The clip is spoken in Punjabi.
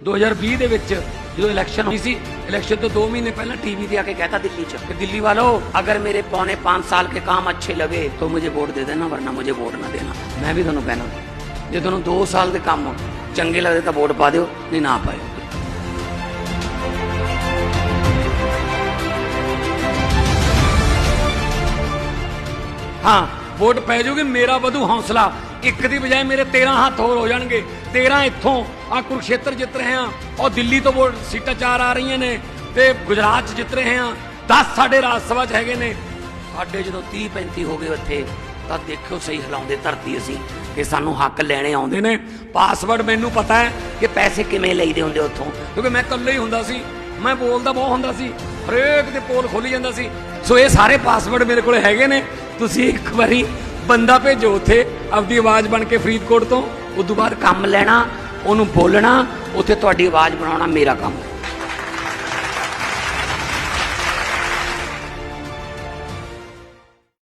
2020 ਦੇ ਵਿੱਚ ਜਦੋਂ ਇਲੈਕਸ਼ਨ ਹੋਈ ਸੀ ਇਲੈਕਸ਼ਨ ਤੋਂ 2 ਮਹੀਨੇ ਪਹਿਲਾਂ ਟੀਵੀ ਤੇ ਆ ਕੇ कहता दिल्ली च कि दिल्ली वालों अगर मेरे पौने पाँच साल के काम अच्छे लगे तो मुझे वोट दे देना वरना मुझे वोट ना देना मैं भी ਤੁਹਾਨੂੰ ਕਹਿਣਾ ਜੇ ਤੁਹਾਨੂੰ 2 ਸਾਲ ਦੇ ਕੰਮ ਚੰਗੇ ਲੱਗਦੇ ਤਾਂ ਵੋਟ ਪਾ ਦਿਓ ਨਹੀਂ ਨਾ ਪਾਇਓ ਹਾਂ ਵੋਟ ਪੈ ਜੂਗੀ ਮੇਰਾ ਵਧੂ ਹੌਸਲਾ ਇੱਕ ਦੀ ਬਜਾਏ ਮੇਰੇ 13 ਹੱਥ ਹੋਰ ਹੋ ਜਾਣਗੇ। 13 ਇੱਥੋਂ ਆ ਕੁਰਕਸ਼ੇਤਰ ਜਿੱਤ ਰਹੇ ਆ ਔਰ ਦਿੱਲੀ ਤੋਂ ਵੋਟ ਸੀਟਾਂ ਚਾਰ ਆ ਰਹੀਆਂ ਨੇ ਤੇ ਗੁਜਰਾਤ 'ਚ ਜਿੱਤ ਰਹੇ ਆ 10 ਸਾਡੇ ਰਾਜ ਸਭਾ 'ਚ ਹੈਗੇ ਨੇ। ਸਾਡੇ ਜਦੋਂ 30 35 ਹੋ ਗਏ ਉੱਥੇ ਤਾਂ ਦੇਖਿਓ ਸਹੀ ਹਿਲਾਉਂਦੇ ਧਰਤੀ ਅਸੀਂ ਕਿ ਸਾਨੂੰ ਹੱਕ ਲੈਣੇ ਆਉਂਦੇ ਨੇ। ਪਾਸਵਰਡ ਮੈਨੂੰ ਪਤਾ ਹੈ ਕਿ ਪੈਸੇ ਕਿਵੇਂ ਲਈਦੇ ਹੁੰਦੇ ਉੱਥੋਂ। ਕਿਉਂਕਿ ਮੈਂ ਇਕੱਲੇ ਹੀ ਹੁੰਦਾ ਸੀ। ਮੈਂ ਬੋਲਦਾ ਬਹੁਤ ਹੁੰਦਾ ਸੀ। ਹਰੇਕ ਦੇ ਪੋਲ ਖੋਲੀ ਜਾਂਦਾ ਸੀ। ਸੋ ਇਹ ਸਾਰੇ ਪਾਸਵਰਡ ਮੇਰੇ ਕੋਲ ਹੈਗੇ ਨੇ। ਤੁਸੀਂ ਇੱਕ ਵਾਰੀ ਬੰਦਾ ਭੇਜੋ ਉੱਥੇ, ਆਪਦੀ ਆਵਾਜ਼ ਬਣ ਕੇ ਫਰੀਦਕੋਟ ਤੋਂ। ਉਸ ਤੋਂ ਬਾਅਦ ਕੰਮ ਲੈਣਾ, ਉਹਨੂੰ ਬੋਲਣਾ, ਉੱਥੇ ਤੁਹਾਡੀ ਆਵਾਜ਼ ਬਣਾਉਣਾ ਮੇਰਾ ਕੰਮ। ਹੈ